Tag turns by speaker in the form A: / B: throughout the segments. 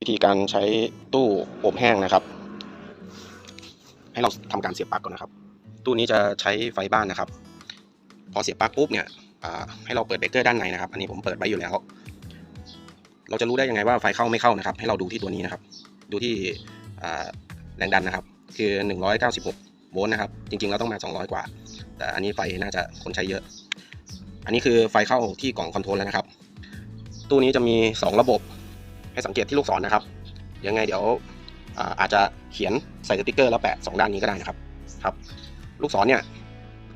A: วิธีการใช้ตู้อบแห้งนะครับ ให้เราทำการเสียบปลั๊กก่อนนะครับ ตู้นี้จะใช้ไฟบ้านนะครับ พอเสียบปลั๊กปุ๊บเนี่ยให้เราเปิดเบรกเกอร์ด้านในนะครับ อันนี้ผมเปิดไว้อยู่แล้ว เราจะรู้ได้ยังไงว่าไฟเข้าไม่เข้านะครับ ให้เราดูที่ตัวนี้นะครับ ดูที่แรงดันนะครับ คือ 196 โวลต์นะครับ จริงๆเราต้องมา 200 กว่า แต่อันนี้ไฟน่าจะคนใช้เยอะ อันนี้คือไฟเข้าที่กล่องคอนโทรลแล้วนะครับ ตู้นี้จะมี 2 ระบบ ให้สังเกตที่ลูกศรนนะครับ ยังไงเดี๋ยวอาอาจจะเขียนใส่สติกเกอร์แล้วแปะสองด้านนี้ก็ได้นะครับครับ ลูกศรเนี่ย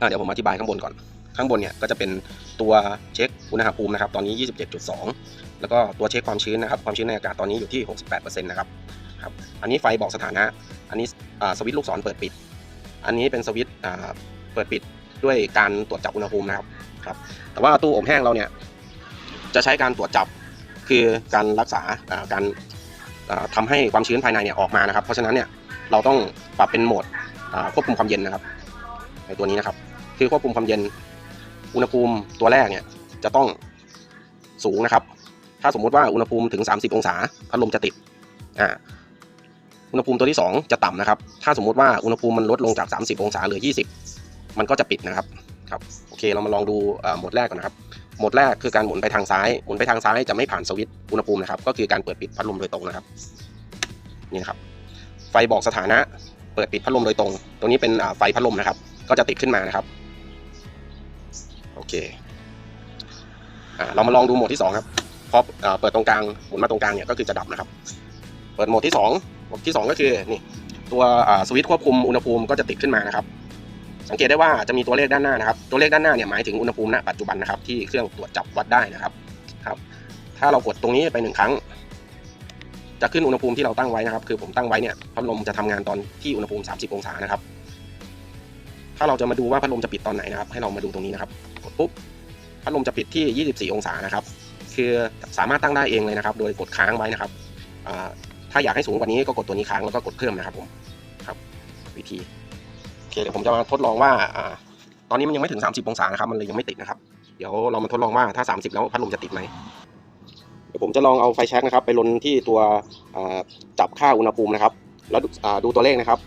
A: เดี๋ยวผมอธิบายข้างบนก่อน ข้างบนเนี่ยก็จะเป็นตัวเช็คอุณหภูมินะครับ ตอนนี้ 27.2 แล้วก็ตัวเช็คความชื้นนะครับ ความชื้นในอากาศตอนนี้อยู่ที่ 68%นะครับครับ อันนี้ไฟบอกสถานะ อันนี้สวิตช์ลูกศรเปิดปิด อันนี้เป็นสวิตช์เปิดปิดด้วยการตรวจจับอุณหภูมินะครับครับ แต่ว่าตู้อบแห้งเราเนี่ยจะใช้การตรวจจับ คือการรักษาการอ่าทำให้ความชื้นภายในเนี่ยออกมานะครับ เพราะฉะนั้นเนี่ยเราต้องปรับเป็นโหมดควบคุมความเย็นนะครับในตัวนี้นะครับ คือควบคุมความเย็นอุณหภูมิตัวแรกเนี่ยจะต้องสูงนะครับ ถ้าสมมุติว่าอุณหภูมิถึง 30 องศาพัดลมจะติดอ่าอุณหภูมิตัวที่ 2 จะต่ำนะครับ ถ้าสมมุติว่าอุณหภูมิมันลดลงจาก 30 องศาเหลือ 20 มันก็จะปิดนะครับครับโอเคเรามาลองดูโหมดแรกก่อนนะครับ โหมดแรกคือการหมุนไปทางซ้าย หมุนไปทางซ้ายจะไม่ผ่านสวิตช์อุณหภูมินะครับ ก็คือการเปิดปิดพัดลมโดยตรงนะครับ นี่นะครับ ไฟบอกสถานะ เปิดปิดพัดลมโดยตรง ตรงนี้เป็นไฟพัดลมนะครับ ก็จะติดขึ้นมานะครับ โอเคอเรามาลองดูโหมดที่สองครับพอเอ่อเปิดตรงกลาง หมุนมาตรงกลางเนี่ยก็คือจะดับนะครับ เปิดโหมดที่สองโหมดที่สองก็คือนี่ ตัวสวิตช์ควบคุมอุณหภูมิก็จะติดขึ้นมานะครับ สังเกตได้ว่าจะมีตัวเลขด้านหน้านะครับ ตัวเลขด้านหน้าเนี่ยหมายถึงอุณหภูมิณปัจจุบันนะครับที่เครื่องตรวจจับวัดได้นะครับครับ ถ้าเรากดตรงนี้ไปหนึ่งครั้ง จะขึ้นอุณหภูมิที่เราตั้งไว้นะครับ คือผมตั้งไว้เนี่ยพัดลมจะทำงานตอนที่อุณหภูมิ 30 องศานะครับ ถ้าเราจะมาดูว่าพัดลมจะปิดตอนไหนนะครับ ให้เรามาดูตรงนี้นะครับกดปุ๊บพัดลมจะปิดที่ 24 องศานะครับ คือสามารถตั้งได้เองเลยนะครับ โดยกดค้างไว้นะครับอ่าถ้าอยากให้สูงกว่านี้ก็กดตัวนี้ค้างแล้วก็กดเพิ่มนะครับผมครับวิธี เคเดี๋ยวผมจะมาทดลองว่าอ่าตอนนี้มันยังไม่ถึง 30 องศานะครับ มันเลยยังไม่ติดนะครับ เดี๋ยวเรามาทดลองว่าถ้า 30 แล้วพัดลมจะติดไหมเดี๋ยวผมจะลองเอาไฟแช็กนะครับ ไปลนที่ตัวจับค่าอุณหภูมินะครับ แล้วดูอ่าดูตัวเลขนะครับ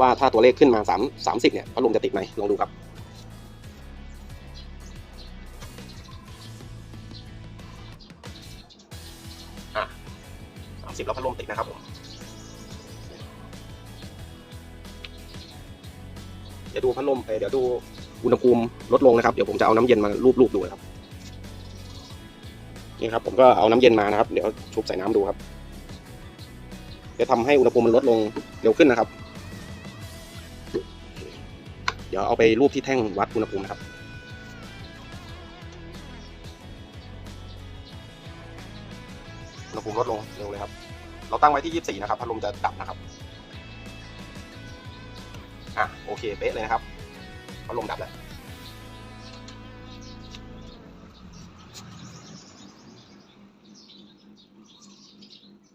A: ว่าถ้าตัวเลขขึ้นมา 3 30 เนี่ยพัดลมจะติดไหมลองดูครับอะ30แล้วพัดลมติดนะครับผม ดี๋ยวดูพัดลมเอ่อเดี๋ยวดูอุณหภูมิลดลงนะครับ เดี๋ยวผมจะเอาน้ำเย็นมาลูบๆดูนะครับ นี่ครับ ผมก็เอาน้ำเย็นมานะครับ เดี๋ยวชุบใส่น้ำดูครับเดี๋ยวทำให้อุณหภูมิมันลดลงเร็วขึ้นนะครับ เดี๋ยวเอาไปรูปที่แท่งวัดอุณหภูมินะครับอุณหภูมิลดลงเร็วเลยครับ เราตั้งไว้ที่ 24 นะครับ พัดลมจะดับนะครับ อะโอเคเป๊ะเลยนะครับพัดลมดับแล้ว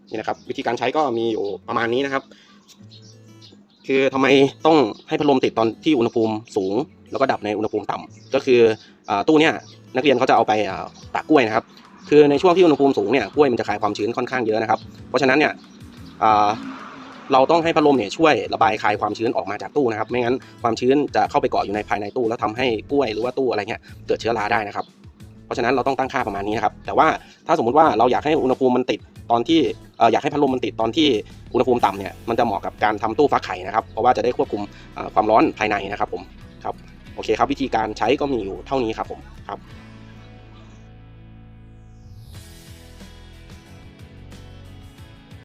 A: นี่นะครับ วิธีการใช้ก็มีอยู่ประมาณนี้นะครับ คือทำไมต้องให้พัดลมติดตอนที่อุณหภูมิสูง แล้วก็ดับในอุณหภูมิต่ำก็คืออตู้เนี่ยนักเรียนเขาจะเอาไปตากกล้วยนะครับ คือในช่วงที่อุณหภูมิสูงเนี่ยกล้วยมันจะคายความชื้นค่อนข้างเยอะนะครับ เพราะฉะนั้นเนี่ย เราต้องให้พัดลมเนี่ยช่วยระบายคายความชื้นออกมาจากตู้นะครับ ไม่งั้นความชื้นจะเข้าไปเกาะอยู่ในภายในตู้ แล้วทำให้กล้วยหรือว่าตู้อะไรเงี้ยเกิดเชื้อราได้นะครับ เพราะฉะนั้นเราต้องตั้งค่าประมาณนี้นะครับ แต่ว่าถ้าสมมุติว่าเราอยากให้อุณหภูมิมันติดตอนที่อยากให้พัดลมมันติดตอนที่อุณหภูมิต่ำเนี่ยมันจะเหมาะกับการทำตู้ฟักไข่นะครับ เพราะว่าจะได้ควบคุมความร้อนภายในนะครับผมครับโอเคครับวิธีการใช้ก็มีอยู่เท่านี้ครับผมครับ